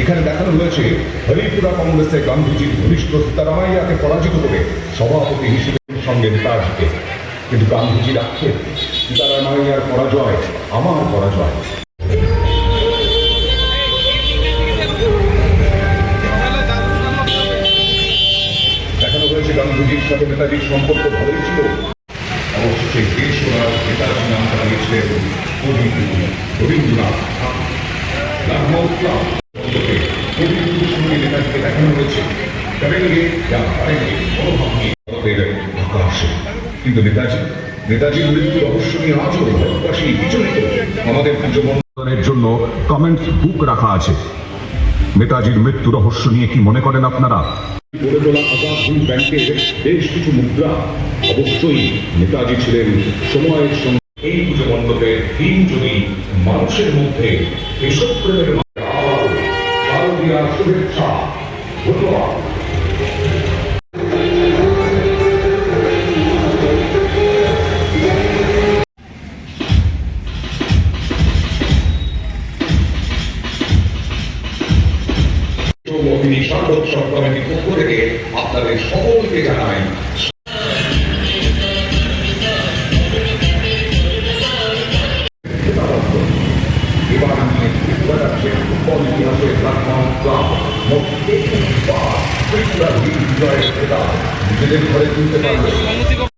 এখানে দেখানো হয়েছে, হরিপুরা কংগ্রেসে গান্ধীজির ঘনিষ্ঠ সীতারামাইয়াকে পরাজিত করে সভাপতি হিসেবে সঙ্গে নেতাজিকে। কিন্তু গান্ধীজির আক্ষেপ, সীতারামাইয়ার পরাজয়, আমার পরাজয়। দেখানো হয়েছে গান্ধীজির সম্পর্ক ভালোই ছিল। দেশরাজ নেতাজি নাম রবীন্দ্রনাথ। নেতাজির মৃত্যু রহস্য নিয়ে বুক রাখা আছে। নেতাজির মৃত্যু রহস্য নিয়ে কি মনে করেন আপনারা? তোলা ব্যাংকের বেশ কিছু মুদ্রা। অবশ্যই নেতাজি ছিলেন সময়ের সঙ্গে এই পুজো মণ্ডপের যদি মানুষের মধ্যে দেশপ্রেমের আলো, শারদীয়া শুভেচ্ছা। ধন্যবাদ সার্বৎসব কমিটির আপনাদের সকলকে জানাই ইতিহাসে প্ল্যাটফর্ম ক্লাব মোট একুশ বার ত্রিপুরা লিগ বিজয়ের খেতাব নিজেদের ঘরে তুলতে পারবে